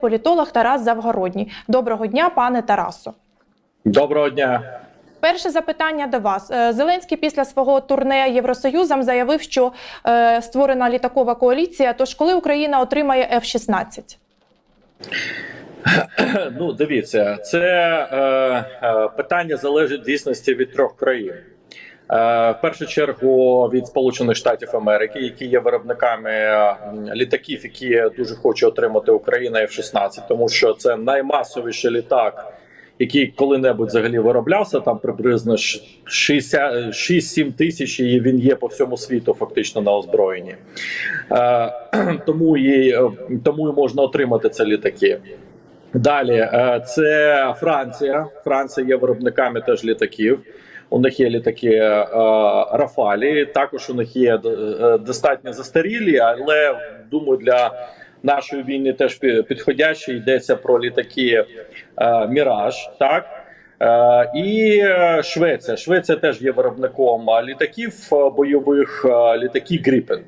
політолог Тарас Завгородній. Доброго дня, пане Тарасу. Доброго дня. Перше запитання до вас. Е, Зеленський після свого турне Євросоюзом заявив, що е, створена літакова коаліція. Тож коли Україна отримає F-16? Ну, дивіться, це е, е, питання залежить дійсності від трьох країн. Е, в першу чергу від Сполучених Штатів Америки, які є виробниками е, літаків, які дуже хоче отримати Україна F-16, тому що це наймасовіший літак, який коли-небудь взагалі вироблявся. Там приблизно 6-7 тисяч, і він є по всьому світу, фактично на озброєнні. Е, тому і е, тому і можна отримати ці літаки. Далі е, це Франція. Франція є виробниками теж літаків. У них є літаки е, Рафалі. Також у них є е, достатньо застарілі, але думаю, для нашої війни теж пі- підходящі. Йдеться про літаки е, Міраж. Так. Е, І е, Швеція. Швеція теж є виробником е, літаків е, бойових, е, літаки Гріпен.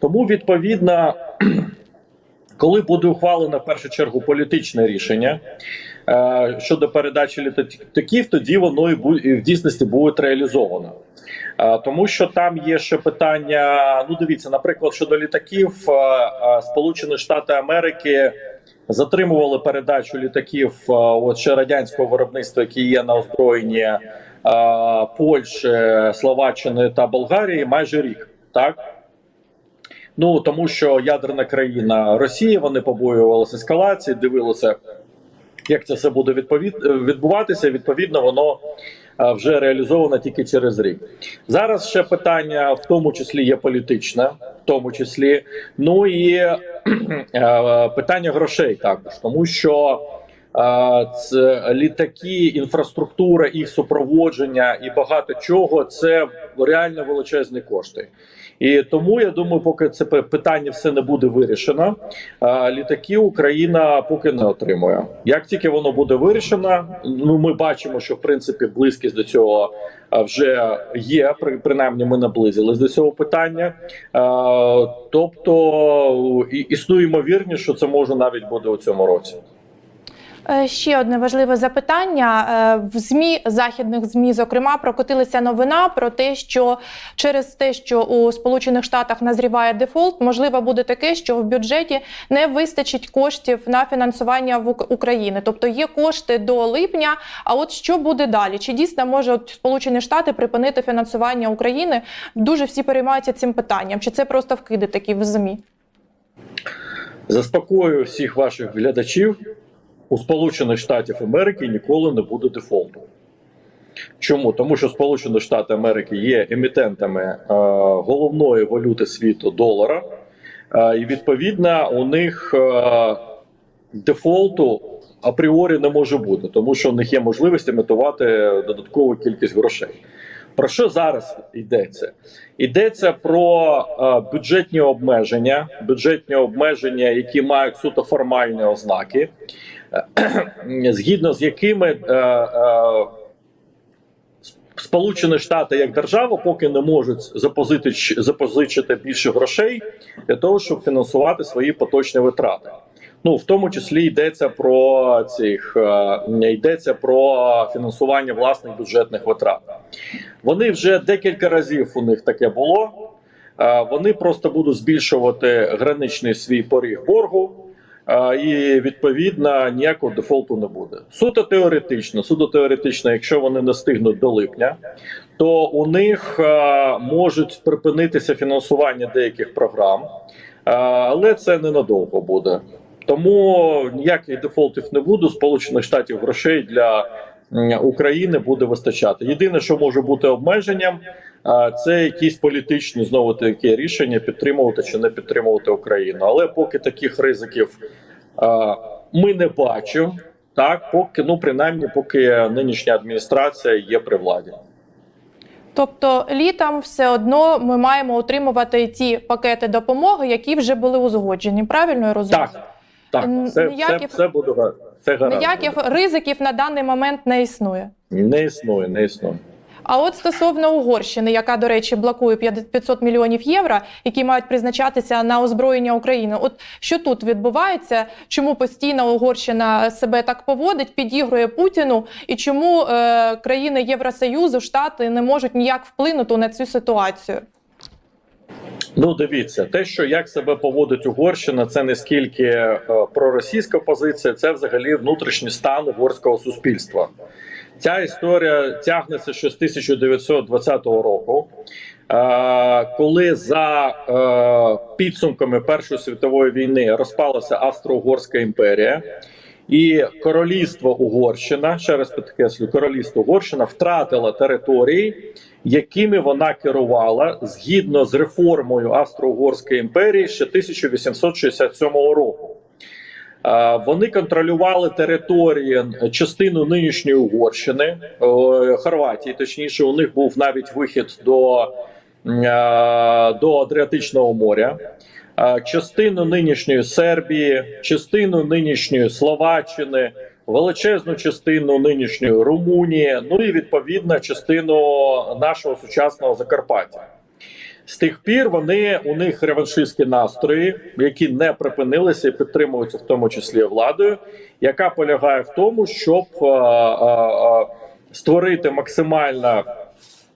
Тому відповідно коли буде ухвалено в першу чергу політичне рішення е, щодо передачі літаків, тоді воно і в дійсності буде реалізовано. Е, тому що там є ще питання. Ну, дивіться, наприклад, щодо літаків, е, е, Сполучені Штати Америки затримували передачу літаків е, от ще радянського виробництва, які є на озброєнні е, Польщі, Словаччини та Болгарії, майже рік. Так. Ну тому що ядерна країна Росії вони побоювалися ескалації, дивилися, як це все буде відповід... відбуватися. Відповідно, воно е, вже реалізовано тільки через рік. Зараз ще питання, в тому числі є політичне, в тому числі, ну і е, питання грошей також, тому що. е, Це літаки, інфраструктура, їх супроводження і багато чого це реально величезні кошти. І тому я думаю, поки це питання все не буде вирішено, літаки Україна поки не отримує. Як тільки воно буде вирішено, ну ми бачимо, що в принципі близькість до цього вже є. при- Принаймні, ми наблизились до цього питання. Тобто існує ймовірність, що це може навіть буде у цьому році. Е, Ще одне важливе запитання. Е, В ЗМІ західних ЗМІ, зокрема, прокотилася новина про те, що через те, що у Сполучених Штатах назріває дефолт, можливо, буде таке, що в бюджеті не вистачить коштів на фінансування в Ук- України. Тобто є кошти до липня. А от що буде далі? Чи дійсно може Сполучені Штати припинити фінансування України? Дуже всі переймаються цим питанням. Чи це просто вкиди такі в ЗМІ? Заспокоюю всіх ваших глядачів. У Сполучених Штатів Америки ніколи не буде дефолту. Чому? Тому що Сполучені Штати Америки є емітентами е, головної валюти світу долара, е, і відповідно у них е, дефолту апріорі не може бути, тому що у них є можливість емітувати додаткову кількість грошей. Про що зараз йдеться? Йдеться про е, бюджетні обмеження, бюджетні обмеження, які мають суто формальні ознаки, згідно з якими е, е, Сполучені Штати як держава поки не можуть запозичити, запозичити більше грошей для того, щоб фінансувати свої поточні витрати. Ну в тому числі йдеться про цих е, йдеться про фінансування власних бюджетних витрат. Вони вже декілька разів у них таке було. Е, Вони просто будуть збільшувати граничний свій поріг боргу, е, і відповідно ніякого дефолту не буде. Суто теоретично, суто теоретично, якщо вони не стигнуть до липня, то у них можуть припинитися фінансування деяких програм, але це ненадовго буде. Тому ніяких дефолтів не буде. Сполучених Штатів грошей для України буде вистачати. Єдине, що може бути обмеженням, це якісь політичні знову такі рішення підтримувати чи не підтримувати Україну. Але поки таких ризиків ми не бачимо. Так, поки ну принаймні, поки нинішня адміністрація є при владі. Тобто літом все одно ми маємо отримувати ті пакети допомоги, які вже були узгоджені. Правильно я розумію? Так, так, все, ніяких- все, все буде все гаразд. Ніяких ризиків на даний момент не існує. Не існує, не існує. А от стосовно Угорщини, яка, до речі, блокує 500 мільйонів євро, які мають призначатися на озброєння України. От що тут відбувається? Чому постійно Угорщина себе так поводить, підігрує Путіну, і чому е, країни Євросоюзу, Штати не можуть ніяк вплинути на цю ситуацію? Ну, дивіться, те, що як себе поводить Угорщина, це не скільки е, проросійська позиція, це взагалі внутрішній стан угорського суспільства. Ця історія тягнеться ще з 1920 року, е, коли за е, підсумками Першої світової війни розпалася Австро-Угорська імперія. І королівство Угорщина, ще раз підкреслю, королівство Угорщина втратила території, якими вона керувала згідно з реформою Австро-Угорської імперії ще 1867 року. Е, Вони контролювали території частину нинішньої Угорщини, е, Хорватії. Точніше, у них був навіть вихід до, е, до Адріатичного моря. Е, Частину нинішньої Сербії, частину нинішньої Словаччини, величезну частину нинішньої Румунії, ну і відповідно частину нашого сучасного Закарпаття. З тих пір вони у них реваншистські настрої, які не припинилися і підтримуються в тому числі владою, яка полягає в тому, щоб е, е, е, створити максимально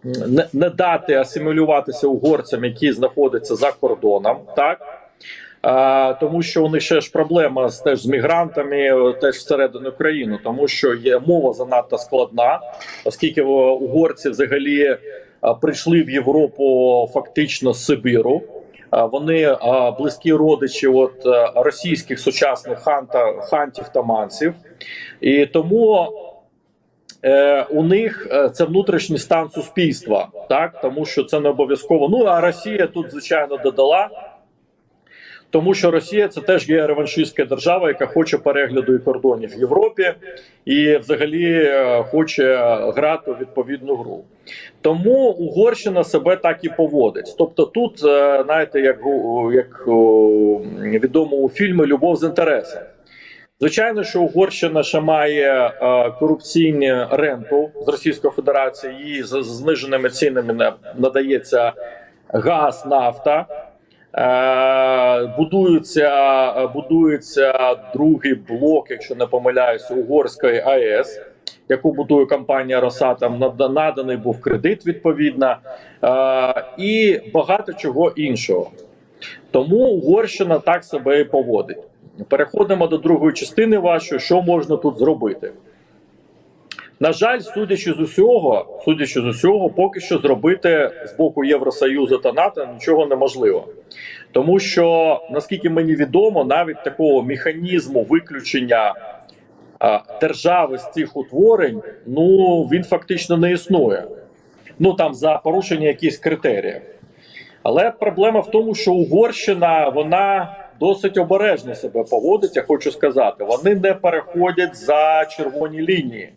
не, не дати асимілюватися угорцям, які знаходяться за кордоном, так. А, тому що у них ще ж проблема з теж з мігрантами, теж всередину країни, тому що є мова занадто складна, оскільки угорці взагалі прийшли в Європу фактично з Сибіру. Вони близькі родичі от е, російських сучасних ханта, хантів та манців, і тому е, у них е, це внутрішній стан суспільства, так тому що це не обов'язково. Ну а Росія тут звичайно додала. Тому що Росія це теж є реваншистська держава, яка хоче перегляду і кордонів в Європі і взагалі е, хоче грати відповідну гру. Тому Угорщина себе так і поводить. Тобто, тут е, знаєте, як, як відомо у фільмі Любов з інтересом. Звичайно, що Угорщина ще має е, корупційну ренту з Російської Федерації. Їй з зниженими цінами на- надається газ, нафта. Е, будується, будується другий блок, якщо не помиляюся, угорської АЕС, яку будує компанія Росатом. Нада- Наданий був кредит відповідно, е, і багато чого іншого. Тому Угорщина так себе і поводить. Переходимо до другої частини вашої, що можна тут зробити. На жаль, судячи з усього, судячи з усього, поки що зробити з боку Євросоюзу та НАТО нічого неможливо. Тому що, наскільки мені відомо, навіть такого механізму виключення а, держави з цих утворень, ну він фактично не існує. Ну там за порушення якихось критеріїв. Але проблема в тому, що Угорщина вона досить обережно себе поводить, я хочу сказати. Вони не переходять за червоні лінії.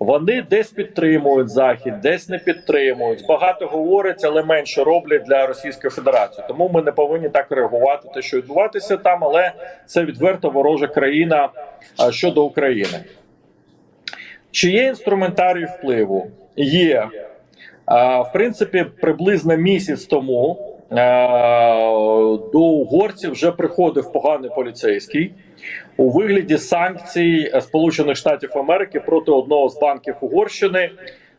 Вони десь підтримують захід, десь не підтримують. Багато говорять, але менше роблять для Російської Федерації. Тому ми не повинні так реагувати, те, що відбуватися там, але це відверто ворожа країна щодо України. Чи є інструментарій впливу? Є. В принципі, приблизно місяць тому до угорців вже приходив поганий поліцейський у вигляді санкцій Сполучених Штатів Америки проти одного з банків Угорщини,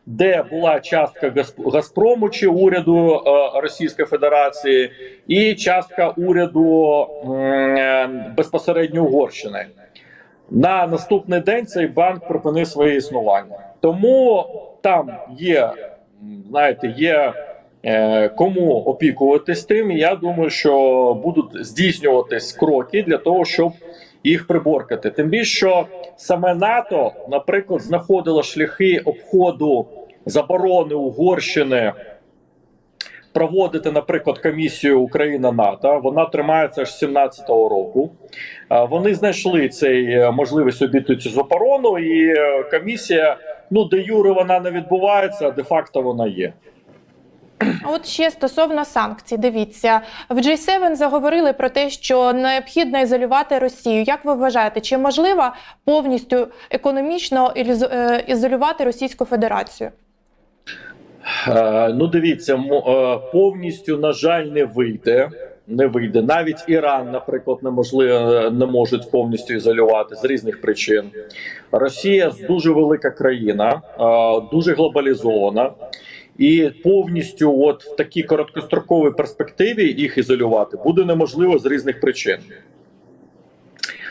де була частка Газп- Газпрому чи уряду е, Російської Федерації, і частка уряду е, безпосередньо Угорщини. На наступний день цей банк припинив своє існування. Тому там є, знаєте, є е, кому опікуватись тим. Я думаю, що будуть здійснюватись кроки для того, щоб їх приборкати. Тим більше, що саме НАТО, наприклад, знаходило шляхи обходу заборони Угорщини. Проводити, наприклад, комісію Україна НАТО. Вона тримається аж 17-го року. Вони знайшли цей е, можливість обійти цю заборону, і е, комісія, ну де юре вона не відбувається, а де факто вона є. От ще стосовно санкцій, дивіться, в G7 заговорили про те, що необхідно ізолювати Росію. Як ви вважаєте, чи можливо повністю економічно е, ізолювати Російську Федерацію? Е, Ну, дивіться, е, повністю, на жаль, не вийде. Не вийде. Навіть Іран, наприклад, неможливо не можуть повністю ізолювати з різних причин. Росія дуже велика країна, дуже глобалізована, і повністю, от в такій короткостроковій перспективі, їх ізолювати буде неможливо з різних причин.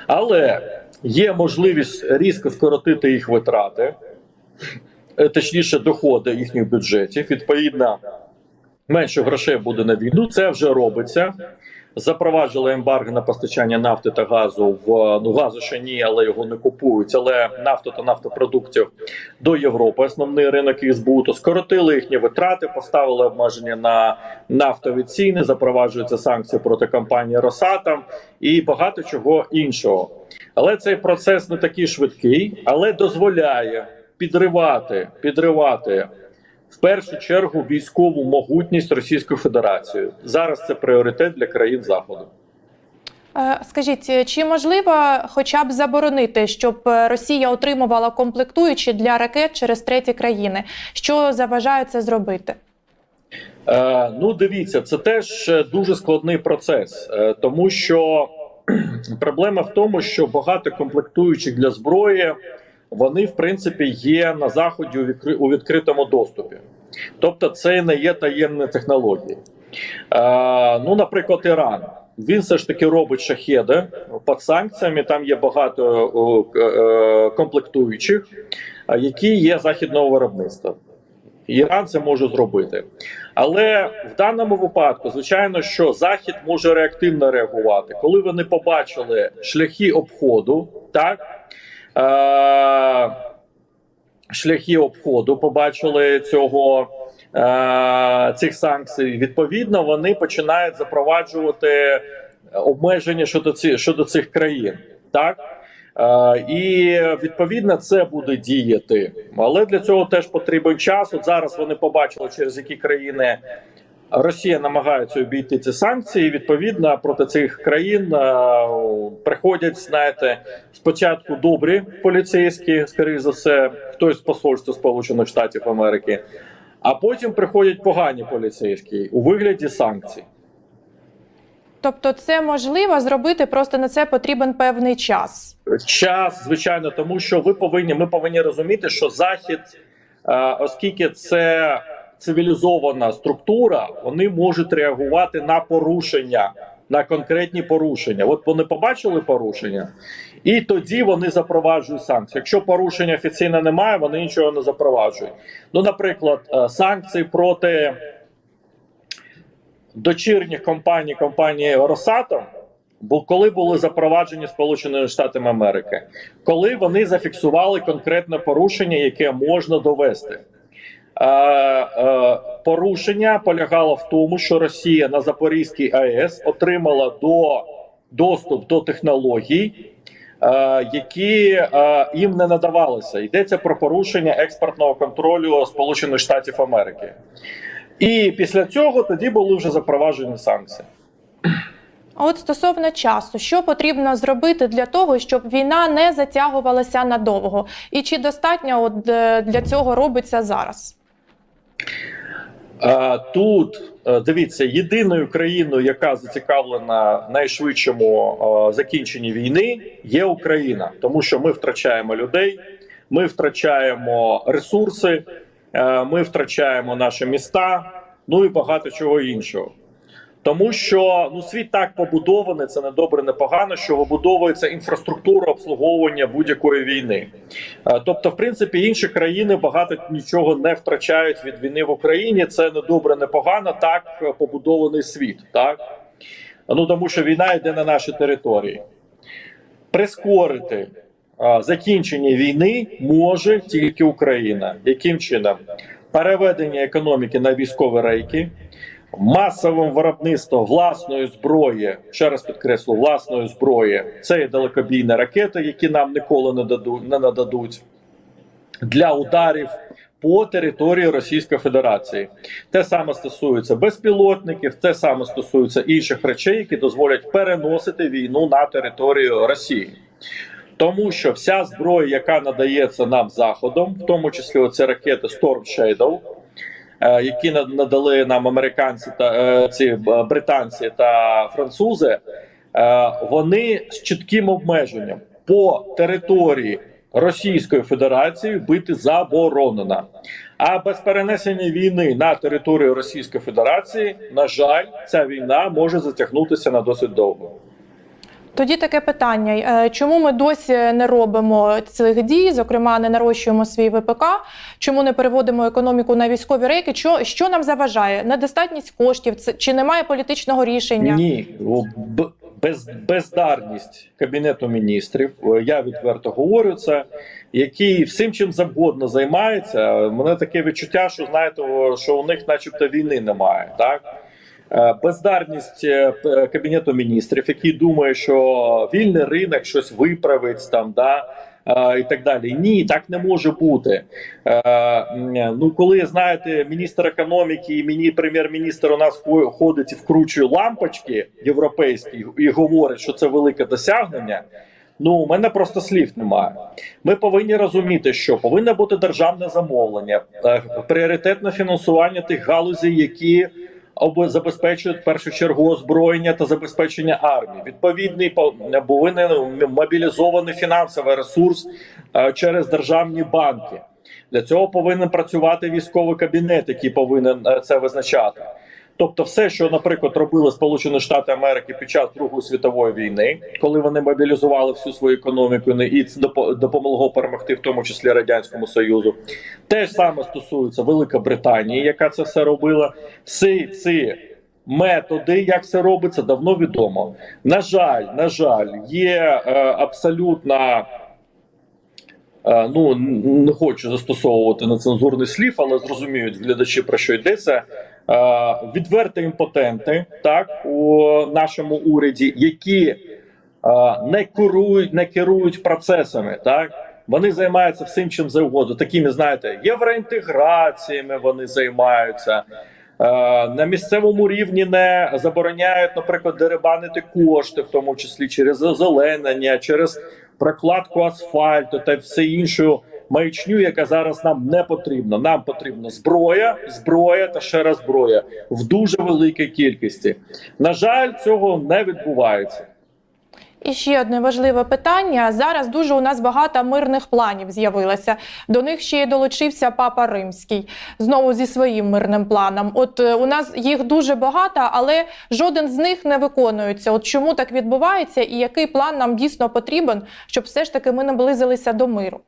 Але є можливість різко скоротити їх витрати, е, точніше, доходи їхніх бюджетів. Відповідно, менше грошей буде на війну. Це вже робиться. Запроваджили ембарго на постачання нафти та газу в ну газу ще ні, але його не купують. Але нафту та нафтопродуктів до Європи, основний ринок їх збуту. Скоротили їхні витрати, поставили обмеження на нафтові ціни, запроваджуються санкції проти компанії Росатом і багато чого іншого. Але цей процес не такий швидкий, але дозволяє підривати, підривати в першу чергу військову могутність Російської Федерації. Зараз це пріоритет для країн Заходу. Е, Скажіть, чи можливо хоча б заборонити, щоб е, Росія отримувала комплектуючі для ракет через треті країни? Що заважає це зробити? Е, ну, дивіться, це теж е, дуже складний процес, е, тому що проблема в тому, що багато комплектуючих для зброї вони, в принципі, є на заході у відкри- у відкритому доступі. Тобто, це не є таємні технології. Е, ну, наприклад, Іран. Він все ж таки робить шахеди під санкціями. Там є багато е, комплектуючих, е, які є західного виробництва. Іран це може зробити. Але в даному випадку, звичайно, що Захід може реактивно реагувати, коли вони побачили шляхи обходу, так шляхи обходу, побачили цього. е, Цих санкцій відповідно вони починають запроваджувати обмеження щодо ці щодо цих країн, так Е, і відповідно це буде діяти, але для цього теж потрібен час. От зараз вони побачили, через які країни Росія намагається обійти ці санкції. Відповідно, проти цих країн е, приходять, знаєте, спочатку добрі поліцейські, скоріш за все, хтось з посольства Сполучених Штатів Америки, а потім приходять погані поліцейські у вигляді санкцій. Тобто, це можливо зробити, просто на це потрібен певний час. час, звичайно, тому що ви повинні, ми повинні розуміти, що захід, е, оскільки це цивілізована структура, вони можуть реагувати на порушення, на конкретні порушення. От вони побачили порушення, і тоді вони запроваджують санкції. Якщо порушення офіційно немає, вони нічого не запроваджують. Ну, наприклад, е, санкції проти дочірніх компаній компанії Росатом. Бо коли були запроваджені Сполученими Штатами Америки, коли вони зафіксували конкретне порушення, яке можна довести. Е, е, порушення полягало в тому, що Росія на Запорізькій АЕС отримала до доступ до технологій, е, які їм не надавалися. Йдеться про порушення експортного контролю Сполучених Штатів Америки. І після цього тоді були вже запроваджені санкції. От стосовно часу, що потрібно зробити для того, щоб війна не затягувалася надовго? І чи достатньо от для цього робиться зараз? Тут е, дивіться, єдиною країною, яка зацікавлена найшвидшому е, закінченні війни, є Україна, тому що ми втрачаємо людей, ми втрачаємо ресурси, е, ми втрачаємо наші міста, ну і багато чого іншого. Тому що ну світ так побудований, це не добре, не погано, що вибудовується інфраструктура обслуговування будь-якої війни. Е, Тобто, в принципі, інші країни багато нічого не втрачають від війни в Україні. Це не добре, не погано. Так е, побудований світ. Так ну тому що війна йде на наші території. Прискорити е, закінчення війни може тільки Україна. Яким чином? Переведення економіки на військові рейки, масовим виробництвом власної зброї, ще раз підкреслю, власної зброї. Це є далекобійні ракети, які нам ніколи не дадуть не нададуть для ударів по території Російської Федерації. Те саме стосується безпілотників, те саме стосується інших речей, які дозволять переносити війну на територію Росії. Тому що вся зброя, яка надається нам заходом, в тому числі оці ракети Storm Shadow, які на- надали нам американці та е, ці е, британці та французи, е, вони з чітким обмеженням по території Російської Федерації бити заборонено. А без перенесення війни на територію Російської Федерації, на жаль, ця війна може затягнутися на досить довго. Тоді таке питання: Е, чому ми досі не робимо цих дій, зокрема, не нарощуємо свій ВПК, чому не переводимо економіку на військові рейки? Що, що нам заважає? Недостатність коштів чи немає політичного рішення? Ні, без, бездарність кабінету міністрів. Я відверто говорю це, який всім чим завгодно займається. Мене таке відчуття, що знаєте, що у них, начебто, війни немає. Так бездарність е, кабінету міністрів, який думає, що вільний ринок щось виправить там, да. е, І так далі. Ні, так не може бути. Е, ну, коли знаєте, міністр економіки і міні прем'єр-міністр у нас хо- ходить і вкручує лампочки європейські і говорить, що це велике досягнення. Ну, у мене просто слів немає. Ми повинні розуміти, що повинно бути державне замовлення, е, пріоритетне фінансування тих галузей, які забезпечують в першу чергу озброєння та забезпечення армії. Відповідний повинен мобілізований фінансовий ресурс е, через державні банки. Для цього повинен працювати військовий кабінет, який повинен е, це визначати. Тобто, все, що, наприклад, робили Сполучені Штати Америки під час Другої світової війни, коли вони мобілізували всю свою економіку і це допомогло перемогти, в тому числі радянському союзу, те ж саме стосується Великобританії, яка це все робила. Всі ці методи, як це робиться, давно відомо. На жаль, на жаль, є е, абсолютно. Е, Ну не хочу застосовувати нецензурний слів, але зрозуміють глядачі про що йдеться. Е, Відверті імпотенти, так у нашому уряді, які е, не керують, не керують процесами, так вони займаються всім чим завгодно. Такими, знаєте, євроінтеграціями вони займаються. Е, На місцевому рівні не забороняють, наприклад, деребанити кошти, в тому числі через озеленення, через прокладку асфальту та все іншу маячню, яка зараз нам не потрібна. Нам потрібна зброя, зброя та ще раз зброя в дуже великій кількості. На жаль, цього не відбувається. І ще одне важливе питання. Зараз дуже у нас багато мирних планів з'явилося. До них ще й долучився Папа Римський знову зі своїм мирним планом. От е, у нас їх дуже багато, але жоден з них не виконується. От чому так відбувається, і який план нам дійсно потрібен, щоб все ж таки ми наблизилися до миру?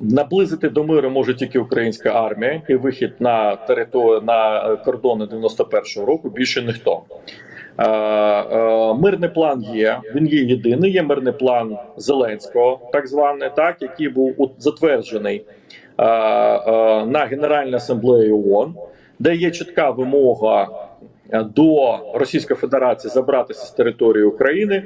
Наблизити до миру може тільки українська армія і вихід на територію на е, кордони 91-го року. Більше ніхто. Е, е, мирний план є. Він є єдиний. Є мирний план Зеленського, так званий, так який був затверджений е, е, на Генеральній асамблеї ООН, де є чітка вимога е, до Російської Федерації забратися з території України.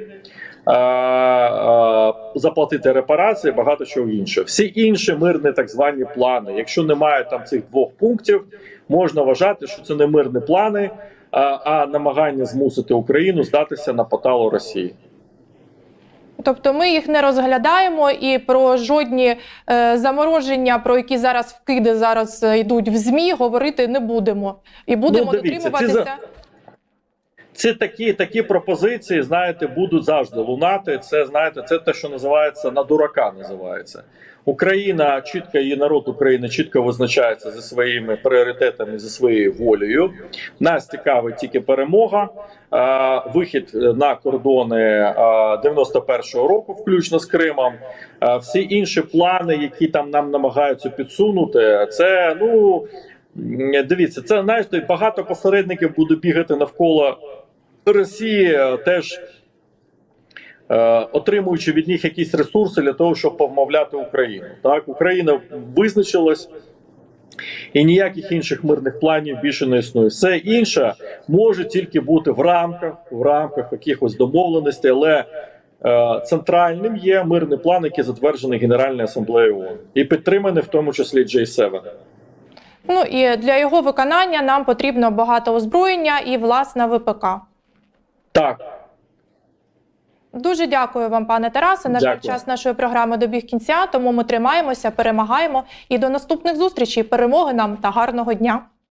Заплатити репарації, багато чого іншого. Всі інші мирні так звані плани. Якщо немає там цих двох пунктів, можна вважати, що це не мирні плани, а, а намагання змусити Україну здатися на поталу Росії. Тобто ми їх не розглядаємо і про жодні е, замороження, про які зараз вкиди зараз е, йдуть в змі, говорити не будемо. І будемо Ну, дивіться, дотримуватися. Ці такі такі пропозиції, знаєте, будуть завжди лунати. Це знаєте, це те, що називається на дурака. Називається Україна чітко, її народ України чітко визначається зі своїми пріоритетами, зі своєю волею. Нас цікавить тільки перемога, вихід на кордони е, 91-го року, включно з Кримом. Всі інші плани, які там нам намагаються підсунути, це ну. Дивіться, це знаєте, багато посередників буде бігати навколо Росії, теж е, отримуючи від них якісь ресурси для того, щоб повмовляти Україну. Так, Україна визначилась. І ніяких інших мирних планів більше не існує. Все інше може тільки бути в рамках, в рамках якихось домовленостей, але е, центральним є мирний план, який затверджений Генеральною асамблеєю ООН і підтриманий в тому числі J7. Ну і для його виконання нам потрібно багато озброєння і власна ВПК. Так, Дуже дякую вам, пане Тарасе. На жаль, час нашої програми добіг кінця, тому ми тримаємося, перемагаємо і до наступних зустрічей. Перемоги нам та гарного дня.